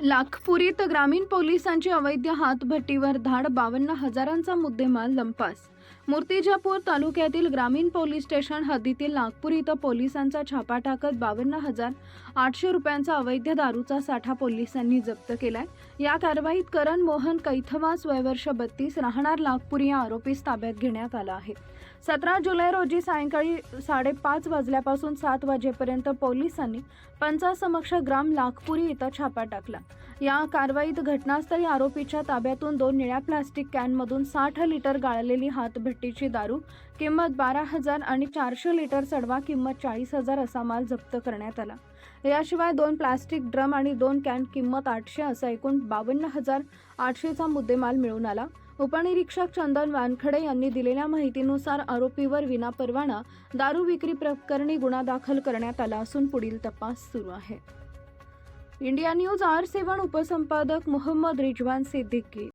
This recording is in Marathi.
लाखपुरीत ग्रामीण पोलिसांची अवैध हातभट्टीवर धाड बावन्न हजारांचा मुद्देमाल लंपास मूर्तिजापूर तालुक्यातील ग्रामीण पोलीस स्टेशन हद्दीतील नागपूर इथं पोलिसांचा छापा टाकत बावन्न हजार आठशे रुपयांचा अवैध दारूचा साठा पोलिसांनी जप्त केलाय. या कारवाईत करण मोहन कैथवास वयवर्ष बत्तीस राहणार नागपूर या आरोपीस ताब्यात घेण्यात आला आहे. सतरा जुलै रोजी सायंकाळी साडेपाच वाजल्यापासून सात वाजेपर्यंत पोलिसांनी पंचासमक्ष ग्राम नागपुरी इथं छापा टाकला. या कारवाईत घटनास्थळी आरोपीच्या ताब्यातून दोन निळ्या प्लास्टिक कॅनमधून साठ लिटर गाळलेली हात भेट हातभट्टीची दारू किंमत बारा हजार आणि चारशे लिटर सडवा किंमत चाळीस हजार असा माल जप्त करण्यात आला. याशिवाय दोन प्लास्टिक ड्रम आणि दोन कॅन किंमत आठशे असा एकूण बावन्न हजार आठशेचा मुद्देमाल मिळून आला. उपनिरीक्षक चंदन वानखडे यांनी दिलेल्या माहितीनुसार आरोपीवर विनापरवाना दारू विक्री प्रकरणी गुन्हा दाखल करण्यात आला असून पुढील तपास सुरू आहे. इंडिया न्यूज आर सेवन उपसंपादक मोहम्मद रिजवान सिद्दीकी.